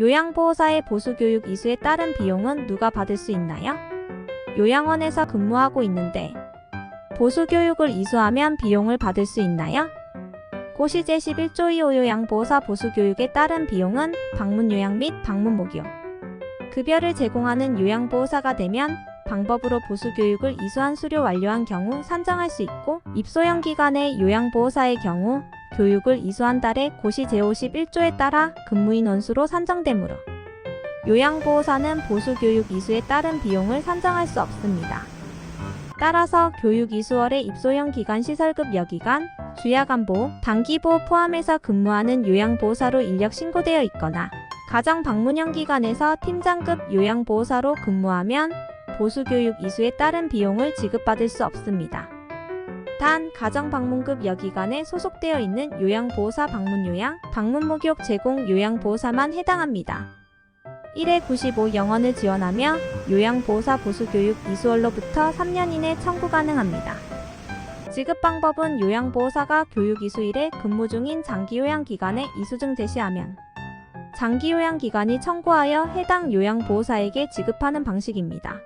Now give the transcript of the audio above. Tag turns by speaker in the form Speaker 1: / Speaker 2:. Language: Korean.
Speaker 1: 요양보호사의 보수교육 이수에 따른 비용은 누가 받을 수 있나요? 요양원에서 근무하고 있는데 보수교육을 이수하면 비용을 받을 수 있나요? 고시 제11조 2호 요양보호사 보수교육에 따른 비용은 방문요양 및 방문목요. 급여를 제공하는 요양보호사가 되면 방법으로 보수교육을 이수한 수료 완료한 경우 산정할 수 있고 입소형 기관의 요양보호사의 경우 교육을 이수한 달에 고시 제51조에 따라 근무인 원수로 산정되므로 요양보호사는 보수교육 이수에 따른 비용을 산정할 수 없습니다. 따라서 교육 이수월의 입소형 기관 시설급 여기관, 주야간보, 단기보호 포함해서 근무하는 요양보호사로 인력 신고되어 있거나 가정 방문형 기관에서 팀장급 요양보호사로 근무하면 보수교육 이수에 따른 비용을 지급받을 수 없습니다. 단 가정방문급 여기관에 소속되어 있는 요양보호사 방문요양, 방문목욕 제공 요양보호사만 해당합니다. 1회 95 영원을 지원하며 요양보호사 보수교육 이수월로부터 3년 이내 청구 가능합니다. 지급 방법은 요양보호사가 교육 이수일에 근무 중인 장기요양기관에 이수증 제시하면 장기요양기관이 청구하여 해당 요양보호사에게 지급하는 방식입니다.